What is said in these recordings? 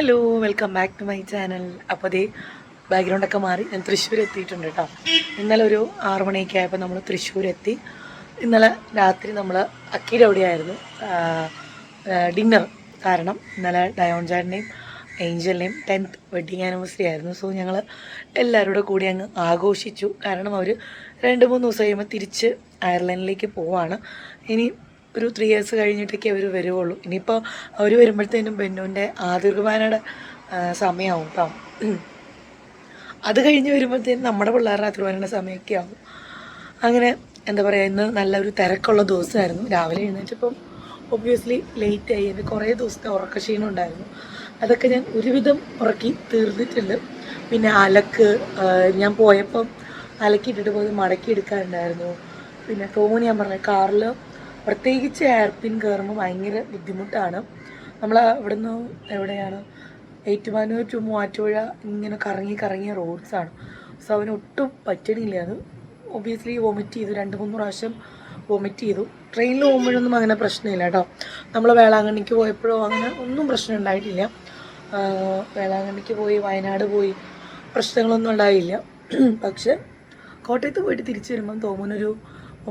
Hello welcome back to my channel അപ്പോൾ അതേ ബാക്ക്ഗ്രൗണ്ടൊക്കെ മാറി. ഞാൻ തൃശ്ശൂർ എത്തിയിട്ടുണ്ട് കേട്ടോ ഇന്നലെ ഒരു ആറു മണിയൊക്കെ ആയപ്പോൾ നമ്മൾ തൃശ്ശൂർ എത്തി ഇന്നലെ രാത്രി നമ്മൾ അക്കിയുടെ അവിടെയായിരുന്നു. ഡിന്നർ കാരണം ഇന്നലെ ഡയോൺ ചാടിന്റെയും ഏഞ്ചലിന്റെയും ടെൻത്ത് വെഡിങ് ആനിവേഴ്സറി ആയിരുന്നു. സോ ഞങ്ങൾ എല്ലാവരുടെ കൂടി അങ്ങ് ആഘോഷിച്ചു. കാരണം അവർ രണ്ട് മൂന്ന് ദിവസം കഴിയുമ്പോൾ തിരിച്ച് അയർലൻഡിലേക്ക് പോവാണ്. ഇനി ഒരു ത്രീ ഇയേഴ്സ് കഴിഞ്ഞിട്ടൊക്കെ അവർ വരുവുള്ളൂ. ഇനിയിപ്പോൾ അവർ വരുമ്പോഴത്തേനും ബെന്നുവിന്റെ ആതിർവാനയുടെ സമയമാവും കേട്ടോ അത് കഴിഞ്ഞ് വരുമ്പോഴത്തേനും നമ്മുടെ പിള്ളേരുടെ ആതിർവാനയുടെ സമയമൊക്കെ ആവും. അങ്ങനെ എന്താ പറയുക ഇന്ന് നല്ലൊരു തിരക്കുള്ള ദിവസമായിരുന്നു. രാവിലെ എഴുന്നേറ്റപ്പം ഒബ്വിയസ്ലി ലേറ്റ് ആയി. എന്റെ കുറേ ദിവസത്തെ ഉറക്കക്ഷീണം ഉണ്ടായിരുന്നു. അതൊക്കെ ഞാൻ ഒരുവിധം ഉറക്കി തീർന്നിട്ടുണ്ട്. പിന്നെ അലക്ക് ഞാൻ പോയപ്പം അലക്കിയിട്ടിട്ട് പോയത് മടക്കി എടുക്കാറുണ്ടായിരുന്നു പിന്നെ തോന്നി ഞാൻ പറഞ്ഞ കാറിൽ പ്രത്യേകിച്ച് ഹെയർപിൻ കയറുമ്പോൾ ഭയങ്കര ബുദ്ധിമുട്ടാണ്. നമ്മൾ ഇവിടുന്ന് എവിടെയാണ്? ഏറ്റുമാനൂർ ടു മൂവാറ്റുപുഴ ഇങ്ങനെ കറങ്ങി കറങ്ങിയ റോഡ്സാണ് സോ അവന് ഒട്ടും പറ്റണില്ല. അത് ഒബിയസ്ലി വോമിറ്റ് ചെയ്തു. രണ്ട് മൂന്ന് പ്രാവശ്യം വോമിറ്റ് ചെയ്തു. ട്രെയിനിൽ പോകുമ്പോഴൊന്നും അങ്ങനെ പ്രശ്നമില്ല കേട്ടോ. നമ്മൾ വേളാങ്കണ്ണിക്ക് പോയപ്പോഴോ അങ്ങനെ ഒന്നും പ്രശ്നം ഉണ്ടായിട്ടില്ല. വേളാങ്കണ്ണിക്ക് പോയി വയനാട് പോയി. പ്രശ്നങ്ങളൊന്നും ഉണ്ടായില്ല. പക്ഷെ കോട്ടയത്ത് പോയിട്ട് തിരിച്ചു വരുമ്പം തോമുന്നൊരു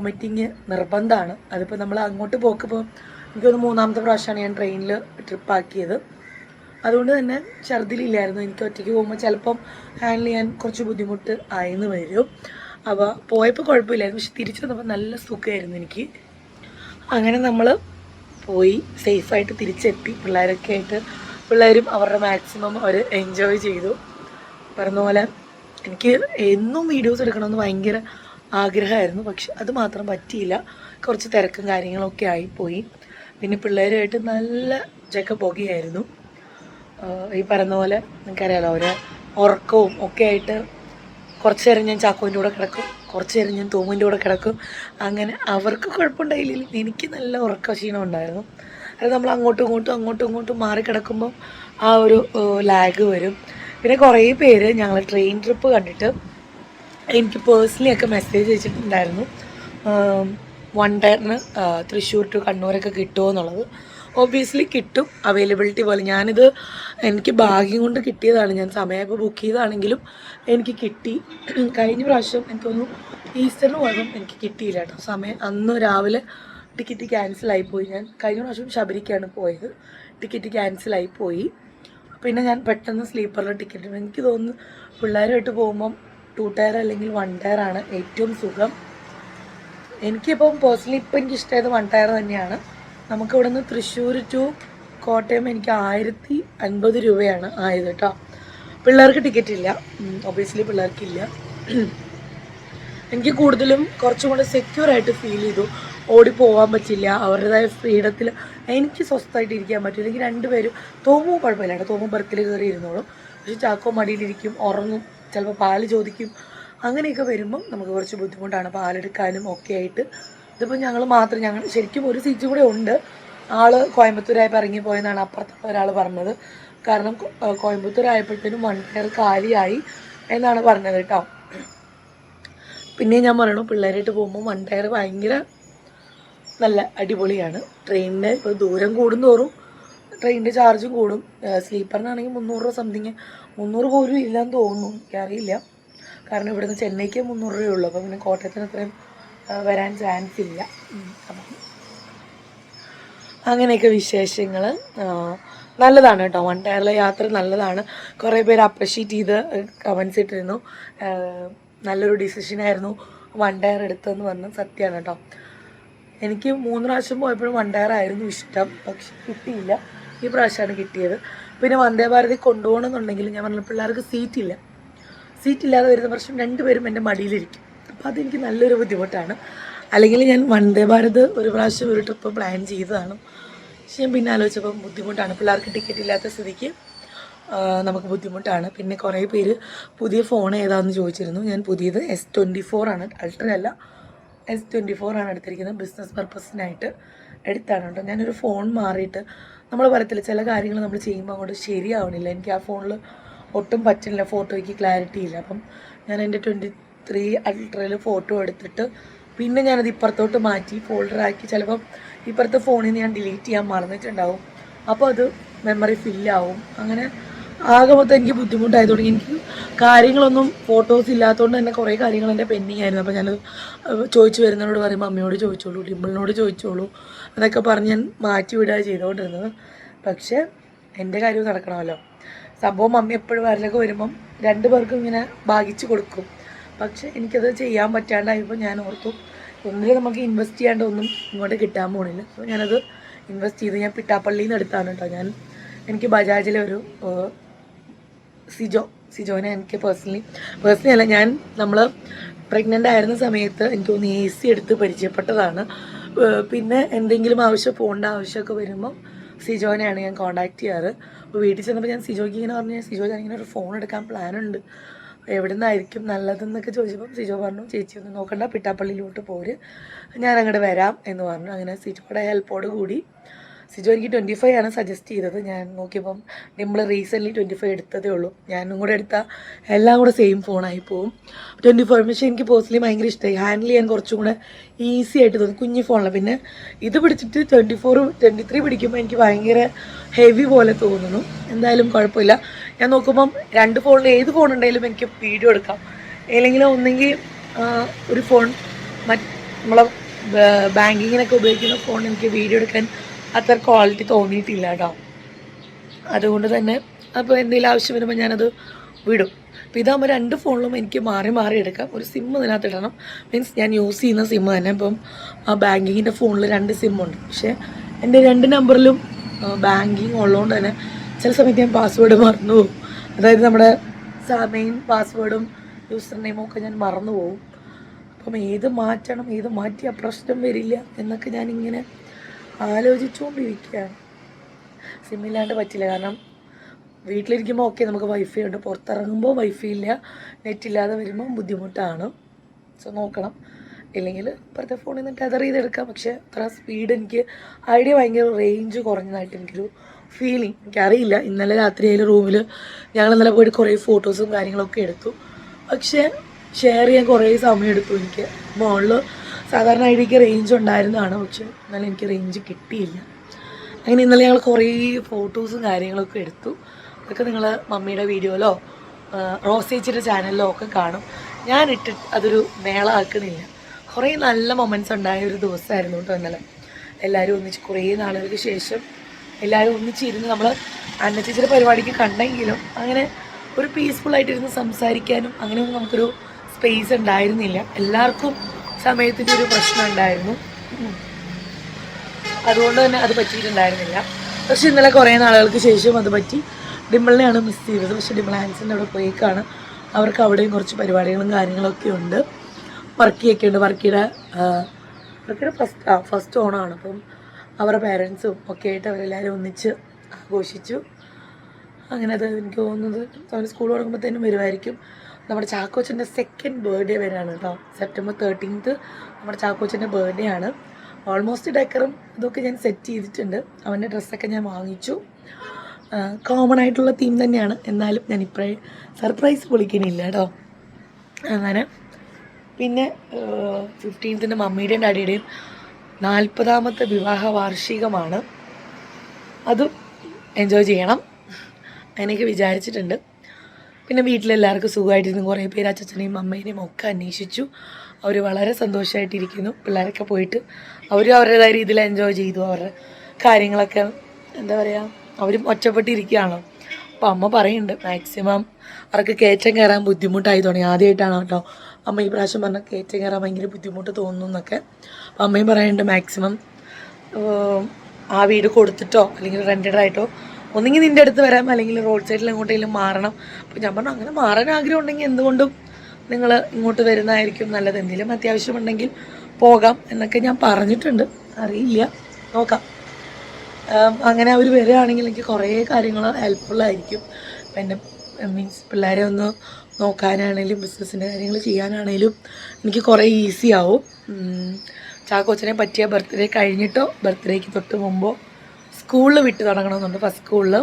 വൊമിറ്റിങ് നിർബന്ധമാണ്. അതിപ്പോൾ നമ്മൾ അങ്ങോട്ട് പോക്കിപ്പോൾ എനിക്കൊന്ന് മൂന്നാമത്തെ പ്രാവശ്യമാണ് ഞാൻ ട്രെയിനിൽ ട്രിപ്പാക്കിയത് അതുകൊണ്ട് തന്നെ ഛർദിലില്ലായിരുന്നു. എനിക്ക് ഒറ്റയ്ക്ക് പോകുമ്പോൾ ചിലപ്പം ഹാൻഡിൽ ചെയ്യാൻ കുറച്ച് ബുദ്ധിമുട്ട് ആയെന്ന് വരും. അപ്പോൾ പോയപ്പോൾ കുഴപ്പമില്ലായിരുന്നു. പക്ഷെ തിരിച്ചു വന്നപ്പോൾ നല്ല സുഖമായിരുന്നു എനിക്ക്. അങ്ങനെ നമ്മൾ പോയി സേഫായിട്ട് തിരിച്ചെത്തി. പിള്ളേരൊക്കെ ആയിട്ട് പിള്ളേരും അവരുടെ മാക്സിമം അവർ എൻജോയ് ചെയ്തു. പറഞ്ഞ പോലെ എനിക്ക് എന്നും വീഡിയോസ് എടുക്കണമെന്ന് ഭയങ്കര ആഗ്രഹമായിരുന്നു. പക്ഷെ അത് മാത്രം പറ്റിയില്ല. കുറച്ച് തിരക്കും കാര്യങ്ങളൊക്കെ ആയിപ്പോയി. പിന്നെ പിള്ളേരുമായിട്ട് നല്ല ജക്ക പുകയായിരുന്നു. ഈ പറയുന്ന പോലെ നിങ്ങൾക്കറിയാലോ അവരെ ഉറക്കവും ഒക്കെ ആയിട്ട് കുറച്ച് നേരം ഞാൻ ചാക്കോന്റെ കൂടെ കിടക്കും കുറച്ച് നേരം ഞാൻ തൂമിന്റെ കൂടെ കിടക്കും. അങ്ങനെ അവർക്ക് കുഴപ്പമുണ്ടായില്ലെങ്കിൽ എനിക്ക് നല്ല ഉറക്ക ക്ഷീണം ഉണ്ടായിരുന്നു. അത് നമ്മൾ അങ്ങോട്ടും ഇങ്ങോട്ടും അങ്ങോട്ടും ഇങ്ങോട്ടും മാറി കിടക്കുമ്പോൾ ആ ഒരു ലാഗ് വരും. പിന്നെ കുറേ പേര് ഞങ്ങൾ ട്രെയിൻ ട്രിപ്പ് കണ്ടിട്ട് എനിക്ക് പേഴ്സണലി ഒക്കെ മെസ്സേജ് അയച്ചിട്ടുണ്ടായിരുന്നു. വൺ ടയറിന് തൃശ്ശൂർ ടു കണ്ണൂരൊക്കെ കിട്ടുമോ എന്നുള്ളത്. ഒബ്വിയസ്ലി കിട്ടും. അവൈലബിലിറ്റി പോലെ. ഞാനിത് എനിക്ക് ഭാഗ്യം കൊണ്ട് കിട്ടിയതാണ്. ഞാൻ സമയമൊക്കെ ബുക്ക് ചെയ്താണെങ്കിലും എനിക്ക് കിട്ടി. കഴിഞ്ഞ പ്രാവശ്യം എനിക്ക് തോന്നുന്നു ഈസ്റ്ററിന് പോയപ്പം എനിക്ക് കിട്ടിയില്ല കേട്ടോ. സമയം അന്ന് രാവിലെ ടിക്കറ്റ് ക്യാൻസൽ പോയി. ഞാൻ കഴിഞ്ഞ പ്രാവശ്യം ശബരിക്കാണ് പോയത്. ടിക്കറ്റ് ക്യാൻസൽ പോയി. പിന്നെ ഞാൻ പെട്ടെന്ന് സ്ലീപ്പറിൽ ടിക്കറ്റ് എനിക്ക് തോന്നുന്നു പിള്ളേരുമായിട്ട് പോകുമ്പം ടു ടയർ അല്ലെങ്കിൽ വൺ ടയർ ആണ് ഏറ്റവും സുഖം. എനിക്കിപ്പം പേഴ്സണലി ഇപ്പം എനിക്ക് ഇഷ്ടമായത് വൺ ടയർ തന്നെയാണ്. നമുക്ക് ഇവിടെ നിന്ന് തൃശ്ശൂർ ടു കോട്ടയം എനിക്ക് ആയിരത്തി അൻപത് രൂപയാണ് ആയത് കേട്ടോ. പിള്ളേർക്ക് ടിക്കറ്റ് ഇല്ല. ഒബിയസ്ലി പിള്ളേർക്കില്ല. എനിക്ക് കൂടുതലും കുറച്ചും കൂടെ സെക്യൂർ ആയിട്ട് ഫീൽ ചെയ്തു. ഓടി പോകാൻ പറ്റില്ല. അവരുടേതായ ഫ്രീഡത്തിൽ എനിക്ക് സ്വസ്ഥമായിട്ട് ഇരിക്കാൻ പറ്റും എനിക്ക് രണ്ടുപേരും തോമു കുഴപ്പമില്ല തോമു ബർത്തിൽ കയറി ഇരുന്നോളും. പക്ഷെ ചാക്കോ മടിയിലിരിക്കും ഉറങ്ങും. ചിലപ്പോൾ പാൽ ചോദിക്കും. അങ്ങനെയൊക്കെ വരുമ്പം നമുക്ക് കുറച്ച് ബുദ്ധിമുട്ടാണ്. പാലെടുക്കാനും ഒക്കെ ആയിട്ട്. ഇതിപ്പോൾ ഞങ്ങൾ മാത്രം ഞങ്ങൾ ശരിക്കും ഒരു സീറ്റ് കൂടെ ഉണ്ട്. ആൾ കോയമ്പത്തൂരായപ്പോൾ ഇറങ്ങിപ്പോയെന്നാണ് അപ്പുറത്തുള്ള ഒരാൾ പറഞ്ഞത്. കാരണം കോ- ഏഹ് കോയമ്പത്തൂർ ആയപ്പോഴത്തേനും വൺ ടയർ കാലിയായി എന്നാണ് പറഞ്ഞത് കേട്ടോ. പിന്നെ ഞാൻ പറയണു പിള്ളേരായിട്ട് പോകുമ്പോൾ വൺ ടയർ ഭയങ്കര നല്ല അടിപൊളിയാണ്. ട്രെയിനിന്റെ ഇപ്പോൾ ദൂരം കൂടുന്തോറും ട്രെയിനിന്റെ ചാർജും കൂടും. സ്ലീപ്പറിനാണെങ്കിൽ മുന്നൂറ് രൂപ സംതിങ് മുന്നൂറ് പോലും ഇല്ലാന്ന് തോന്നുന്നു. എനിക്കറിയില്ല. കാരണം ഇവിടുന്ന് ചെന്നൈക്ക് മുന്നൂറ് രൂപയുള്ളൂ അപ്പോൾ പിന്നെ കോട്ടയത്തിന് അത്രയും വരാൻ ചാൻസ് ഇല്ല. അപ്പം അങ്ങനെയൊക്കെ വിശേഷങ്ങൾ നല്ലതാണ് കേട്ടോ. വൺ ടയറിലെ യാത്ര നല്ലതാണ്. കുറേ പേര് അപ്രിഷ്യേറ്റ് ചെയ്ത് കമൻസ് ഇട്ടിരുന്നു. നല്ലൊരു ഡിസിഷനായിരുന്നു വൺ ടയർ എടുത്തതെന്ന് പറഞ്ഞ സത്യമാണ് കേട്ടോ. എനിക്ക് മൂന്ന് പ്രാവശ്യം പോയപ്പോഴും വൺ ടയർ ആയിരുന്നു ഇഷ്ടം. പക്ഷെ കിട്ടിയില്ല. ഈ പ്രാവശ്യമാണ് കിട്ടിയത്. പിന്നെ വന്ദേ ഭാരതി കൊണ്ടുപോകണമെന്നുണ്ടെങ്കിൽ ഞാൻ പറഞ്ഞ പിള്ളേർക്ക് സീറ്റില്ല സീറ്റില്ലാതെ വരുന്ന പ്രശ്നം രണ്ടുപേരും എന്റെ മടിയിലിരിക്കും. അപ്പോൾ അതെനിക്ക് നല്ലൊരു ബുദ്ധിമുട്ടാണ്. അല്ലെങ്കിൽ ഞാൻ വന്ദേ ഭാരത് ഒരു പ്രാവശ്യം ഒരു ട്രിപ്പ് പ്ലാൻ ചെയ്തതാണ്. പക്ഷെ ഞാൻ പിന്നെ ആലോചിച്ചപ്പോൾ ബുദ്ധിമുട്ടാണ്. പിള്ളേർക്ക് ടിക്കറ്റ് ഇല്ലാത്ത സ്ഥിതിക്ക് നമുക്ക് ബുദ്ധിമുട്ടാണ്. പിന്നെ കുറേ പേര് പുതിയ ഫോൺ ഏതാണെന്ന് ചോദിച്ചിരുന്നു. ഞാൻ പുതിയത് എസ് ട്വന്റി ഫോർ ആണ്. അൾട്ര അല്ല. എസ് ട്വന്റി ഫോർ ആണ് എടുത്തിരിക്കുന്നത്. ബിസിനസ് പർപ്പസിനായിട്ട് എടുത്താണ് കേട്ടോ. ഞാനൊരു ഫോൺ മാറിയിട്ട് നമ്മൾ പറയത്തില്ല ചില കാര്യങ്ങൾ നമ്മൾ ചെയ്യുമ്പോൾ അങ്ങോട്ട് ശരിയാവണില്ല. എനിക്ക് ആ ഫോണിൽ ഒട്ടും പറ്റുന്നില്ല ഫോട്ടോയ്ക്ക് ക്ലാരിറ്റി ഇല്ല. അപ്പം ഞാൻ എന്റെ ട്വന്റി ത്രീ അൾട്രയിൽ ഫോട്ടോ എടുത്തിട്ട് പിന്നെ ഞാനത് ഇപ്പുറത്തോട്ട് മാറ്റി ഫോൾഡറാക്കി ചിലപ്പം ഇപ്പുറത്തെ ഫോണിൽ നിന്ന് ഞാൻ ഡിലീറ്റ് ചെയ്യാൻ മറന്നിട്ടുണ്ടാവും. അപ്പോൾ അത് മെമ്മറി ഫില്ലാവും അങ്ങനെ ആകെ മൊത്തം എനിക്ക് ബുദ്ധിമുട്ടായതുകൊണ്ട് എനിക്ക് കാര്യങ്ങളൊന്നും ഫോട്ടോസ് ഇല്ലാത്തതുകൊണ്ട് തന്നെ കുറേ കാര്യങ്ങൾ എന്റെ പെൻഡിങ് ആയിരുന്നു. അപ്പോൾ ഞാൻ ചോദിച്ചു വരുന്നതിനോട് പറയുമ്പോൾ അമ്മയോട് ചോദിച്ചോളൂ ഡിമ്പിളിനോട് ചോദിച്ചോളൂ എന്നൊക്കെ പറഞ്ഞ് ഞാൻ മാറ്റി വിടുക ചെയ്തുകൊണ്ടിരുന്നത്. പക്ഷേ എന്റെ കാര്യം നടക്കണമല്ലോ. സംഭവം മമ്മി എപ്പോഴും വരലൊക്കെ വരുമ്പം രണ്ട് പേർക്കും ഇങ്ങനെ ഭാഗിച്ചു കൊടുക്കും. പക്ഷെ എനിക്കത് ചെയ്യാൻ പറ്റാണ്ടായപ്പോൾ ഞാൻ ഓർത്തു ഒന്നിലും നമുക്ക് ഇൻവെസ്റ്റ് ചെയ്യാണ്ട് ഒന്നും ഇങ്ങോട്ട് കിട്ടാൻ പോണില്ല. അപ്പോൾ ഞാനത് ഇൻവെസ്റ്റ് ചെയ്ത് ഞാൻ പിട്ടാപ്പള്ളിയിൽ നിന്ന് എടുത്താണ് കേട്ടോ. ഞാൻ എനിക്ക് ബജാജിലെ ഒരു സിജോ സിജോനെ എനിക്ക് പേഴ്സണലി പേഴ്സണലി അല്ല ഞാൻ നമ്മൾ പ്രഗ്നന്റ് ആയിരുന്ന സമയത്ത് എനിക്ക് തോന്നുന്നു എ സി എടുത്ത് പരിചയപ്പെട്ടതാണ്. പിന്നെ എന്തെങ്കിലും ആവശ്യം പോകേണ്ട ആവശ്യമൊക്കെ വരുമ്പോൾ സിജോനെയാണ് ഞാൻ കോൺടാക്ട് ചെയ്യാറ്. അപ്പോൾ വീട്ടിൽ ചെന്നപ്പോൾ ഞാൻ സിജോയ്ക്ക് ഇങ്ങനെ പറഞ്ഞു സിജോ ഞാൻ ഇങ്ങനെ ഒരു ഫോൺ എടുക്കാൻ പ്ലാനുണ്ട് എവിടെ നിന്നായിരിക്കും നല്ലതെന്നൊക്കെ ചോദിച്ചപ്പം സിജോ പറഞ്ഞു ചേച്ചി ഒന്ന് നോക്കണ്ട പിട്ടാപ്പള്ളിയിലോട്ട് പോര്. ഞാൻ അങ്ങോട്ട് വരാം എന്ന് പറഞ്ഞു. അങ്ങനെ സിജോയുടെ ഹെൽപ്പോട് കൂടി സിജോ എനിക്ക് ട്വന്റി ഫൈവ് ആണ് സജസ്റ്റ് ചെയ്തത്. ഞാൻ നോക്കിയപ്പം നമ്മൾ റീസെന്റ്ലി ട്വന്റി ഫൈവ് എടുത്തതേ ഉള്ളൂ. ഞാനും കൂടെ എടുത്താൽ എല്ലാം കൂടെ സെയിം ഫോണായി പോവും. ട്വന്റി ഫോർ പക്ഷേ എനിക്ക് പേഴ്സണലി ഭയങ്കര ഇഷ്ടമായി ഹാൻഡിൽ ചെയ്യാൻ കുറച്ചും കൂടെ ഈസി ആയിട്ട് തോന്നി. കുഞ്ഞു ഫോണിലാണ് പിന്നെ ഇത് പിടിച്ചിട്ട് ട്വന്റി ഫോർ ട്വന്റി ത്രീ പിടിക്കുമ്പോൾ എനിക്ക് ഭയങ്കര ഹെവി പോലെ തോന്നുന്നു. എന്തായാലും കുഴപ്പമില്ല. ഞാൻ നോക്കുമ്പം രണ്ട് ഫോണിൽ ഏത് ഫോൺ ഉണ്ടെങ്കിലും എനിക്ക് വീഡിയോ എടുക്കാം. അല്ലെങ്കിൽ ഒന്നെങ്കിൽ ഒരു ഫോൺ മറ്റ് നമ്മളെ ബാങ്കിങ്ങിനൊക്കെ ഉപയോഗിക്കുന്ന ഫോൺ എനിക്ക് വീഡിയോ എടുക്കാൻ അത്ര ക്വാളിറ്റി തോന്നിയിട്ടില്ല കേട്ടോ അതുകൊണ്ട് തന്നെ അപ്പോൾ എന്തെങ്കിലും ആവശ്യം വരുമ്പോൾ ഞാനത് വിടും. അപ്പോൾ ഇതാകുമ്പോൾ രണ്ട് ഫോണിലും എനിക്ക് മാറി മാറി എടുക്കാം. ഒരു സിം ഇതിനകത്ത് ഇടണം. മീൻസ് ഞാൻ യൂസ് ചെയ്യുന്ന സിം തന്നെ. ഇപ്പം ബാങ്കിങ്ങിന്റെ ഫോണിൽ രണ്ട് സിമ്മുണ്ട് പക്ഷേ എന്റെ രണ്ട് നമ്പറിലും ബാങ്കിങ് ഉള്ളതുകൊണ്ട് തന്നെ ചില സമയത്ത് ഞാൻ പാസ്വേഡ് മറന്നു പോകും. അതായത് നമ്മുടെ മെയിൻ പാസ്വേഡും യൂസർ നെയിമും ഒക്കെ ഞാൻ മറന്നു പോകും. അപ്പം ഏത് മാറ്റണം ഏത് മാറ്റിയാൽ പ്രശ്നം വരില്ല എന്നൊക്കെ ഞാനിങ്ങനെ ആലോചിച്ചുകൊണ്ടിരിക്കുകയാണ് സിമ്മില്ലാണ്ട് പറ്റില്ല. കാരണം വീട്ടിലിരിക്കുമ്പോൾ ഓക്കെ നമുക്ക് വൈഫൈ ഉണ്ട്. പുറത്തിറങ്ങുമ്പോൾ വൈഫൈ ഇല്ല. നെറ്റ് ഇല്ലാതെ വരുമ്പോൾ ബുദ്ധിമുട്ടാണ്. സോ നോക്കണം. ഇല്ലെങ്കിൽ ഇപ്പോഴത്തെ ഫോണിൽ നിന്ന് ടെതർ ചെയ്തെടുക്കാം. പക്ഷേ അത്ര സ്പീഡ് എനിക്ക് ഐഡിയ ഭയങ്കര റേഞ്ച് കുറഞ്ഞതായിട്ട് എനിക്കൊരു ഫീലിംഗ് എനിക്കറിയില്ല. ഇന്നലെ രാത്രി അതിൽ റൂമിൽ ഞങ്ങൾ ഇന്നലെ പോയിട്ട് കുറേ ഫോട്ടോസും കാര്യങ്ങളൊക്കെ എടുത്തു. പക്ഷേ ഷെയർ ചെയ്യാൻ കുറേ സമയം എടുത്തു എനിക്ക്. മോളിൽ സാധാരണ ഐഡിക്ക് റേഞ്ച് ഉണ്ടായിരുന്നതാണ് പക്ഷെ എന്നാലും എനിക്ക് റേഞ്ച് കിട്ടിയില്ല. അങ്ങനെ ഇന്നലെ ഞങ്ങൾ കുറേ ഫോട്ടോസും കാര്യങ്ങളൊക്കെ എടുത്തു. അതൊക്കെ നിങ്ങൾ മമ്മിയുടെ വീഡിയോയിലോ റോസേച്ചിയുടെ ചാനലിലോ ഒക്കെ കാണും. ഞാൻ ഇട്ട് അതൊരു മേള ആക്കുന്നില്ല കുറേ നല്ല മൊമെന്റ്സ് ഉണ്ടായ ഒരു ദിവസമായിരുന്നു കേട്ടോ ഇന്നലെ. എല്ലാവരും ഒന്നിച്ച് കുറേ നാളുകൾക്ക് ശേഷം എല്ലാവരും ഒന്നിച്ചിരുന്ന് നമ്മൾ അന്നച്ചേച്ചിയുടെ പരിപാടിക്ക് കണ്ടെങ്കിലും അങ്ങനെ ഒരു പീസ്ഫുൾ ആയിട്ടിരുന്ന് സംസാരിക്കാനും അങ്ങനെയൊന്നും നമുക്കൊരു സ്പേസ് ഉണ്ടായിരുന്നില്ല. എല്ലാവർക്കും സമയത്തിന്റെ ഒരു പ്രശ്നം ഉണ്ടായിരുന്നു. അതുകൊണ്ട് തന്നെ അത് പറ്റിയിട്ടുണ്ടായിരുന്നില്ല. പക്ഷെ ഇന്നലെ കുറേ നാളുകൾക്ക് ശേഷം അത് പറ്റി. ഡിമ്പിളിനെയാണ് മിസ് ചെയ്തത്. പക്ഷെ ഡിമ്പിൾ ആൻസിന്റെ അവിടെ പോയേക്കാണ്. അവർക്ക് അവിടെയും കുറച്ച് പരിപാടികളും കാര്യങ്ങളൊക്കെ ഉണ്ട്. വർക്കിയൊക്കെ ഉണ്ട്. വർക്കിയുടെ വർക്കിയുടെ ഫസ്റ്റ് ആ ഫസ്റ്റ് ഓണമാണ് അപ്പം അവരുടെ പേരൻസും ഒക്കെ ആയിട്ട് അവരെല്ലാവരും ഒന്നിച്ച് ആഘോഷിച്ചു. അങ്ങനെ അത് എനിക്ക് തോന്നുന്നത് അവന് സ്കൂൾ തുടങ്ങുമ്പോഴത്തേനും വരുമായിരിക്കും. നമ്മുടെ ചാക്കോച്ചന്റെ സെക്കൻഡ് ബർത്ത്ഡേ വരെയാണ് കേട്ടോ സെപ്റ്റംബർ തേർട്ടീൻത്ത് നമ്മുടെ ചാക്കോച്ചന്റെ ബർത്ത്ഡേ ആണ്. ഓൾമോസ്റ്റ് ഡെക്കറും ഇതൊക്കെ ഞാൻ സെറ്റ് ചെയ്തിട്ടുണ്ട്. അവന്റെ ഡ്രസ്സൊക്കെ ഞാൻ വാങ്ങിച്ചു. കോമൺ ആയിട്ടുള്ള തീം തന്നെയാണ്. എന്നാലും ഞാൻ ഇപ്പോഴേ സർപ്രൈസ് പൊളിക്കണില്ല കേട്ടോ അങ്ങനെ. പിന്നെ ഫിഫ്റ്റീൻത്തിന്റെ മമ്മിയുടെയും ഡാഡിയുടെയും നാൽപ്പതാമത്തെ വിവാഹ വാർഷികമാണ്. അതും എൻജോയ് ചെയ്യണം. അങ്ങനെയൊക്കെ വിചാരിച്ചിട്ടുണ്ട്. പിന്നെ വീട്ടിലെല്ലാവർക്കും സുഖമായിട്ടിരുന്നു കുറേ പേര് അച്ഛനെയും അമ്മേനെയും ഒക്കെ അന്വേഷിച്ചു. അവർ വളരെ സന്തോഷമായിട്ടിരിക്കുന്നു പിള്ളേരൊക്കെ പോയിട്ട് അവരും അവരുടേതായ രീതിയിൽ എൻജോയ് ചെയ്തു. അവരുടെ കാര്യങ്ങളൊക്കെ എന്താ പറയുക അവരും ഒറ്റപ്പെട്ടിരിക്കുകയാണല്ലോ അപ്പം അമ്മ പറയുന്നുണ്ട് മാക്സിമം അവർക്ക് കയറ്റം കയറാൻ ബുദ്ധിമുട്ടായി തുടങ്ങി ആദ്യമായിട്ടാണ് കേട്ടോ അമ്മ ഈ പ്രാവശ്യം പറഞ്ഞ കയറ്റം കയറാൻ ഭയങ്കര ബുദ്ധിമുട്ട് തോന്നുന്നു എന്നൊക്കെ. അപ്പം അമ്മയും പറയുന്നുണ്ട് മാക്സിമം ആ വീട് കൊടുത്തിട്ടോ അല്ലെങ്കിൽ റെന്റഡ് ആയിട്ടോ ഒന്നെങ്കിൽ നിന്റെ അടുത്ത് വരാം അല്ലെങ്കിൽ റോഡ് സൈഡിൽ എങ്ങോട്ടെങ്കിലും മാറണം. അപ്പോൾ ഞാൻ പറഞ്ഞു അങ്ങനെ മാറാൻ ആഗ്രഹം ഉണ്ടെങ്കിൽ എന്തുകൊണ്ടും നിങ്ങൾ ഇങ്ങോട്ട് വരുന്നതായിരിക്കും നല്ലത്. എന്തെങ്കിലും അത്യാവശ്യമുണ്ടെങ്കിൽ പോകാം എന്നൊക്കെ ഞാൻ പറഞ്ഞിട്ടുണ്ട്. അറിയില്ല. നോക്കാം. അങ്ങനെ അവർ വരികയാണെങ്കിൽ എനിക്ക് കുറേ കാര്യങ്ങൾ ഹെൽപ്ഫുള്ളായിരിക്കും പിന്നെ മീൻസ് പിള്ളേരെ ഒന്ന് നോക്കാനാണേലും ബിസിനസ്സിന്റെ കാര്യങ്ങൾ ചെയ്യാനാണേലും എനിക്ക് കുറേ ഈസി ആവും. ചാക്കോച്ചനെ പറ്റിയ ബർത്ത്ഡേ കഴിഞ്ഞിട്ടോ ബർത്ത്ഡേക്ക് തൊട്ട് മുമ്പോ സ്കൂളിൽ വിട്ട് തുടങ്ങണമെന്നുണ്ട് ഫസ്റ്റ് സ്കൂളിൽ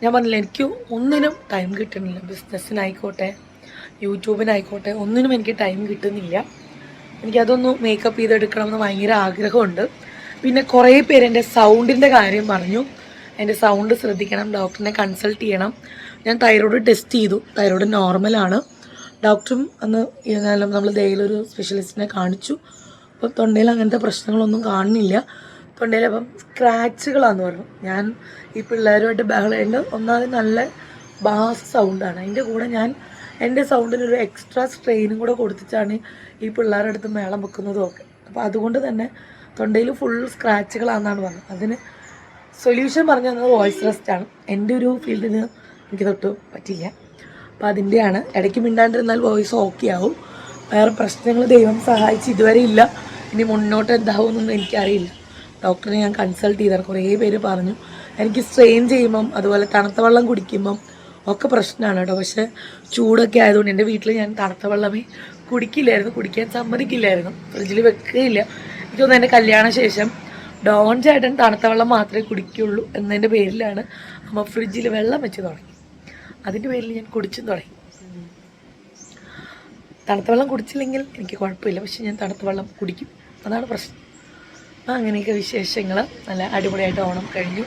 ഞാൻ പറഞ്ഞില്ല എനിക്ക് ഒന്നിനും ടൈം കിട്ടുന്നില്ല. ബിസിനസ്സിനായിക്കോട്ടെ യൂട്യൂബിനായിക്കോട്ടെ ഒന്നിനും എനിക്ക് ടൈം കിട്ടുന്നില്ല. എനിക്കതൊന്ന് മേക്കപ്പ് ചെയ്തെടുക്കണമെന്ന് ഭയങ്കര ആഗ്രഹമുണ്ട്. പിന്നെ കുറേ പേര് എന്റെ സൗണ്ടിന്റെ കാര്യം പറഞ്ഞു. എന്റെ സൗണ്ട് ശ്രദ്ധിക്കണം ഡോക്ടറിനെ കൺസൾട്ട് ചെയ്യണം. ഞാൻ തൈറോയ്ഡ് ടെസ്റ്റ് ചെയ്തു. തൈറോയ്ഡ് നോർമലാണ് ഡോക്ടറും അന്ന് നമ്മൾ ദേയിലൊരു സ്പെഷ്യലിസ്റ്റിനെ കാണിച്ചു. അപ്പോൾ തൊണ്ടയിൽ അങ്ങനത്തെ പ്രശ്നങ്ങളൊന്നും കാണുന്നില്ല. തൊണ്ടയിൽ അപ്പം സ്ക്രാച്ചുകളാന്ന് പറഞ്ഞു. ഞാൻ ഈ പിള്ളേരുമായിട്ട് ബഹളമുണ്ട് ഒന്നാമത് നല്ല ബാസ് സൗണ്ടാണ് അതിന്റെ കൂടെ ഞാൻ എന്റെ സൗണ്ടിന് ഒരു എക്സ്ട്രാ സ്ട്രെയിനും കൂടെ കൊടുത്തിട്ടാണ് ഈ പിള്ളേരുടെ അടുത്ത് മേളം വെക്കുന്നതും ഒക്കെ. അപ്പോൾ അതുകൊണ്ട് തന്നെ തൊണ്ടയിൽ ഫുൾ സ്ക്രാച്ചുകളാണെന്നാണ് പറഞ്ഞത്. അതിന് സൊല്യൂഷൻ പറഞ്ഞു തന്നത് വോയിസ് റെസ്റ്റ് ആണ്. എന്റെ ഒരു ഫീൽഡിന് എനിക്ക് തൊട്ട് പറ്റില്ല അപ്പോൾ അതിന്റെയാണ് ഇടയ്ക്ക് മിണ്ടാണ്ടിരുന്നാൽ വോയിസ് ഓക്കെ ആവും. വേറെ പ്രശ്നങ്ങൾ ദൈവം സഹായിച്ച് ഇതുവരെ ഇല്ല. ഇനി മുന്നോട്ട് എന്താവുമെന്നൊന്നും എനിക്കറിയില്ല. ഡോക്ടറെ ഞാൻ കൺസൾട്ട് ചെയ്താണ് കുറേ പേര് പറഞ്ഞു. എനിക്ക് സ്ട്രെയിൻ ചെയ്യുമ്പം അതുപോലെ തണുത്ത വെള്ളം കുടിക്കുമ്പം ഒക്കെ പ്രശ്നമാണ് കേട്ടോ. പക്ഷേ ചൂടൊക്കെ ആയതുകൊണ്ട് എന്റെ വീട്ടിൽ ഞാൻ തണുത്ത വെള്ളമേ കുടിക്കില്ലായിരുന്നു. കുടിക്കാൻ സമ്മതിക്കില്ലായിരുന്നു. ഫ്രിഡ്ജിൽ വെക്കുകയില്ല. എനിക്ക് തോന്നുന്നു എന്റെ കല്യാണ ശേഷം ഡോൺ ചേട്ടൻ തണുത്ത വെള്ളം മാത്രമേ കുടിക്കുള്ളൂ എന്നതിന്റെ പേരിലാണ് അമ്മ ഫ്രിഡ്ജിൽ വെള്ളം വെച്ച് തുടങ്ങി. അതിന്റെ പേരിൽ ഞാൻ കുടിച്ചും തുടങ്ങി. തണുത്ത വെള്ളം കുടിച്ചില്ലെങ്കിൽ എനിക്ക് കുഴപ്പമില്ല. പക്ഷെ ഞാൻ തണുത്ത വെള്ളം കുടിക്കും. അതാണ് പ്രശ്നം. അങ്ങനെയൊക്കെ വിശേഷങ്ങൾ നല്ല അടിപൊളിയായിട്ട് ഓണം കഴിഞ്ഞു.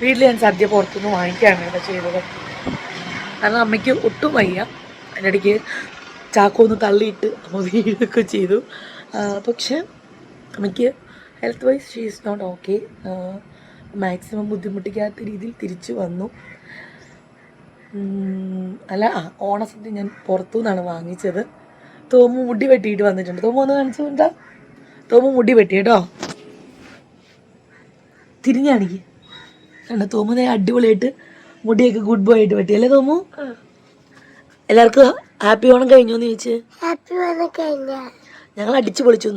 വീട്ടിൽ ഞാൻ സദ്യ പുറത്തുനിന്ന് വാങ്ങിക്കുകയാണ് കേട്ടോ ചെയ്തത്. കാരണം അമ്മയ്ക്ക് ഒട്ടും വയ്യ. അതിന്റെ ഇടയ്ക്ക് ചാക്കൊന്ന് തള്ളിയിട്ട് അമ്മ വീടൊക്കെ ചെയ്തു. പക്ഷെ അമ്മയ്ക്ക് health wise she is not okay maximum ബുദ്ധിമുട്ടിക്കാത്ത രീതിയിൽ തിരിച്ചു വന്നു. അല്ല ആ ഓണസദ്യ ഞാൻ പുറത്തു നിന്നാണ് വാങ്ങിച്ചത്. തോമു മുടി വെട്ടിയിട്ട് വന്നിട്ടുണ്ട്. തോമു ഒന്ന് കാണിച്ചു തോമു മുടി വെട്ടി കേട്ടോ. തിരിഞ്ഞാണിക്ക് കണ്ട തോമു ദേ അടിപൊളിയായിട്ട് മുടിയൊക്കെ ഗുഡ് ബോയ് ആയിട്ട് പറ്റി. അല്ലേ തോമു? എല്ലാവർക്കും ഹാപ്പി ഓണം കഴിഞ്ഞു എന്ന് ചോദിച്ച്? ഹാപ്പി ഓണം കഴിഞ്ഞ. ഞങ്ങൾ അടിച്ചു പൊളിച്ചു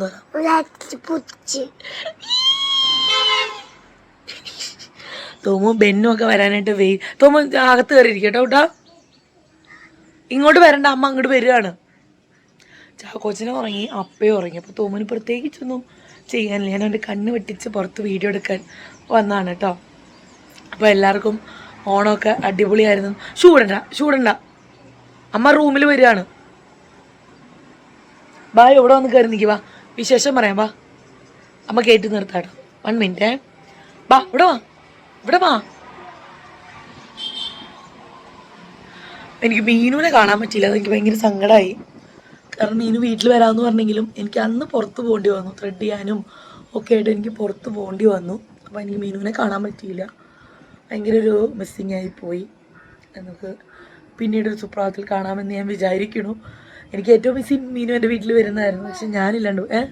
തോമു ബെന്നും ഒക്കെ വരാനായിട്ട് വെയി തോമു അകത്ത് കയറിയിരിക്കട്ടോ കേട്ടോ ഇങ്ങോട്ട് വരണ്ട അമ്മ അങ്ങോട്ട് വരികയാണ്. കൊച്ചിനെ ഉറങ്ങി അപ്പയും ഉറങ്ങി. അപ്പോൾ തോമുന് പ്രത്യേകിച്ചൊന്നും ചെയ്യാനില്ല. ഞാൻ അവന്റെ കണ്ണ് വെട്ടിച്ച് പുറത്ത് വീഡിയോ എടുക്കാൻ വന്നതാണ് കേട്ടോ അപ്പോൾ എല്ലാവർക്കും ഓണമൊക്കെ അടിപൊളിയായിരുന്നു. ചൂടണ്ട ചൂടണ്ട. അമ്മ റൂമിൽ വരികയാണ്. ബാ ഇവിടെ വന്ന് കയറി നിൽക്കുക വാ വിശേഷം പറയാം വാ അമ്മ കേട്ട് നിർത്താട്ടോ. വൺ മിനിറ്റ് ബാ ഇവിടെ വാ. ഇവിടെ വാ. എനിക്ക് മീനുവിനെ കാണാൻ പറ്റിയില്ല. അതെനിക്ക് ഭയങ്കര സങ്കടമായി കാരണം മീനു വീട്ടിൽ വരാമെന്ന് പറഞ്ഞെങ്കിലും എനിക്ക് അന്ന് പുറത്ത് പോകേണ്ടി വന്നു. ത്രെഡ് ചെയ്യാനും ഒക്കെ ആയിട്ട് എനിക്ക് പുറത്ത് പോകേണ്ടി വന്നു. എനിക്ക് മീനുവിനെ കാണാൻ പറ്റിയില്ല. ഭയങ്കര ഒരു മിസ്സിങ് ആയി പോയി. നമുക്ക് പിന്നീട് ഒരു സുപ്രഭാതത്തിൽ കാണാമെന്ന് ഞാൻ വിചാരിക്കണു എനിക്ക് ഏറ്റവും മിസ്സി മീനു എന്റെ വീട്ടിൽ വരുന്നതായിരുന്നു. പക്ഷെ ഞാനില്ലാണ്ട് ഏ?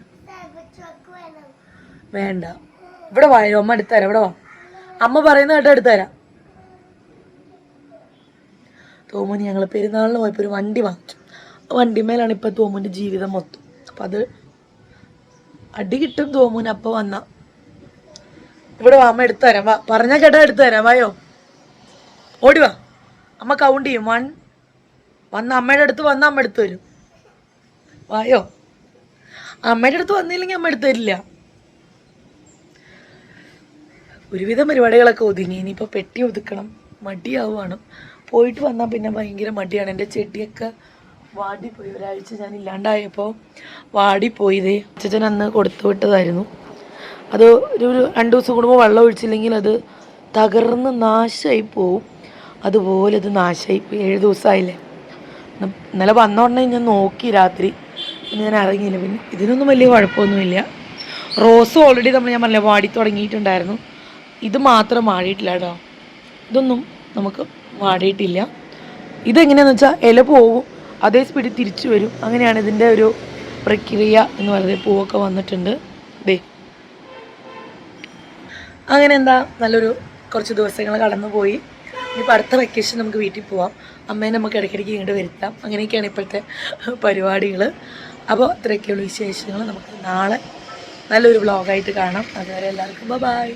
വേണ്ട. ഇവിടെ വായോ അമ്മ എടുത്തുതരാം ഇവിടെ വാ. അമ്മ പറയുന്ന കേട്ടോ എടുത്തുതരാം തോമന് ഞങ്ങൾ പെരുന്നാളിന് പോയപ്പോൾ ഒരു വണ്ടി വാങ്ങിച്ചു. വണ്ടിമേലാണ് ഇപ്പോൾ തോമുന്റെ ജീവിതം മൊത്തം. അപ്പം അത് അടി കിട്ടും തോമുന് അപ്പോൾ വന്ന. ഇവിടെ വാ എടുത്തു തരാം. വാ പറഞ്ഞാൽ കേട്ടാ എടുത്തു തരാം. വായോ. ഓടി വാ. അമ്മ കൗണ്ട് ചെയ്യും. വൺ വന്ന് അമ്മയുടെ അടുത്ത് വന്ന് അമ്മ എടുത്തു തരും വായോ. അമ്മയുടെ അടുത്ത് വന്നില്ലെങ്കിൽ അമ്മ എടുത്തു തരില്ല ഒരുവിധം പരിപാടികളൊക്കെ ഒതുങ്ങി. ഇനിയിപ്പോൾ പെട്ടി ഒതുക്കണം. മടിയാവുകയാണ് പോയിട്ട് വന്നാൽ പിന്നെ ഭയങ്കര മടിയാണ്. എന്റെ ചെടിയൊക്കെ വാടിപ്പോയി ഒരാഴ്ച ഞാൻ ഇല്ലാണ്ടായപ്പോൾ വാടിപ്പോയി ഇതേ അച്ഛൻ അന്ന് കൊടുത്തു വിട്ടതായിരുന്നു. അത് ഒരു രണ്ട് ദിവസം കൂടുമ്പോൾ വെള്ളം ഒഴിച്ചില്ലെങ്കിൽ അത് തകർന്ന് നാശമായി പോവും. അതുപോലെ അത് നാശമായി ഏഴ് ദിവസമായില്ലേ ഇന്ന് ഇന്നലെ വന്ന ഉടനെ ഞാൻ നോക്കി രാത്രി. പിന്നെ ഞാൻ ഇറങ്ങിയില്ല. പിന്നെ ഇതിനൊന്നും വലിയ കുഴപ്പമൊന്നുമില്ല. റോസ് ഓൾറെഡി നമ്മൾ ഞാൻ പറഞ്ഞില്ല വാടി തുടങ്ങിയിട്ടുണ്ടായിരുന്നു. ഇത് മാത്രം വാടിയിട്ടില്ല കേട്ടോ. ഇതൊന്നും നമുക്ക് വാടിയിട്ടില്ല. ഇതെങ്ങനെയാണെന്ന് വെച്ചാൽ ഇല പോവും അതേ സ്പീഡിൽ തിരിച്ചു വരും. അങ്ങനെയാണ് ഇതിന്റെ ഒരു പ്രക്രിയ എന്ന് പറയുന്നത്. പൂവൊക്കെ വന്നിട്ടുണ്ട്. ദേ അങ്ങനെ എന്താ നല്ലൊരു കുറച്ച് ദിവസങ്ങൾ കടന്നുപോയി. ഇനിയിപ്പോൾ അടുത്ത വെക്കേഷൻ നമുക്ക് വീട്ടിൽ പോവാം. അമ്മയെ നമുക്ക് ഇടയ്ക്കിടയ്ക്ക് ഇങ്ങോട്ട് വരുത്താം. അങ്ങനെയൊക്കെയാണ് ഇപ്പോഴത്തെ പരിപാടികൾ അപ്പോൾ അത്രയൊക്കെയുള്ള വിശേഷങ്ങൾ നമുക്ക് നാളെ നല്ലൊരു വ്ളോഗായിട്ട് കാണാം. അതുവരെ എല്ലാവർക്കും ബൈ